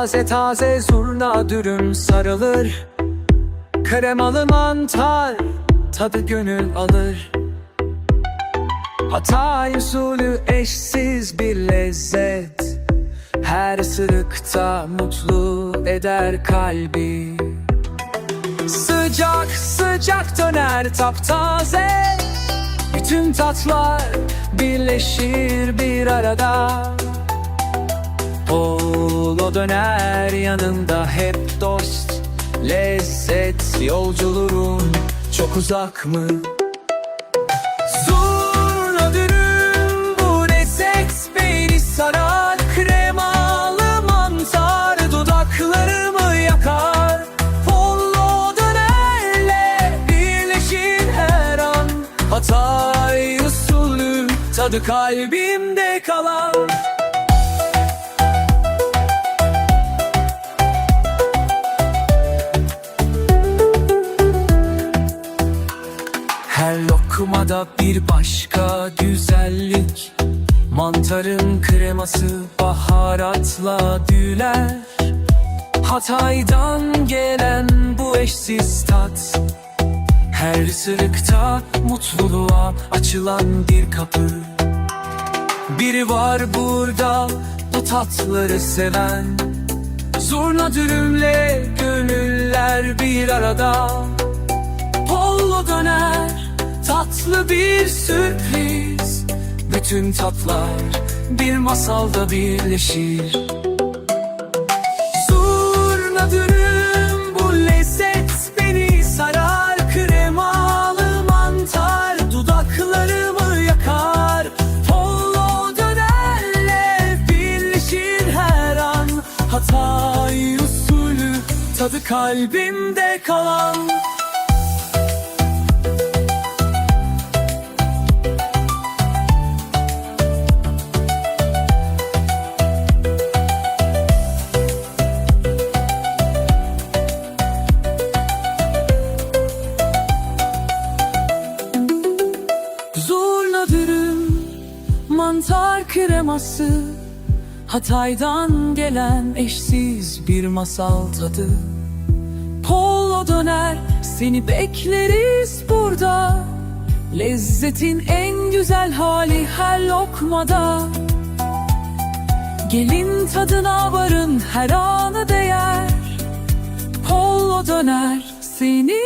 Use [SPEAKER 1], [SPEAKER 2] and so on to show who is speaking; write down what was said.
[SPEAKER 1] Taze taze zurna dürüm sarılır. Kremalı mantar tadı gönül alır. Hatay usulü eşsiz bir lezzet. Her ısırıkta mutlu eder kalbi. Sıcak sıcak döner taptaze. Bütün tatlar birleşir bir arada Polo döner yanında hep dost. Lezzet yolculuğun çok uzak mı? Zurna dürüm bu lezzet beni sarar Kremalı mantar dudaklarımı yakar? Polo dönerle birleşir her an. Hatay usulü tadı kalbimde kalan bir başka güzellik. Mantarın kreması baharatla düler. Hatay'dan gelen bu eşsiz tat. Her ısırıkta mutluluğa açılan bir kapı. Biri var burada bu tatları seven. Zurna dürümle gönüller bir arada Tatlı bir sürpriz. Bütün tatlar bir masalda birleşir. Zurna dürüm bu lezzet beni sarar. Kremalı mantar dudaklarımı yakar. Polo dönerle birleşir her an. Hatay usulü tadı kalbimde kalan Zurna dürüm, mantar kreması Hatay'dan gelen eşsiz bir masal tadı. Polo döner, seni bekleriz burada. Lezzetin en güzel hali her lokmada. Gelin tadına varın her anı değer. Polo döner, seni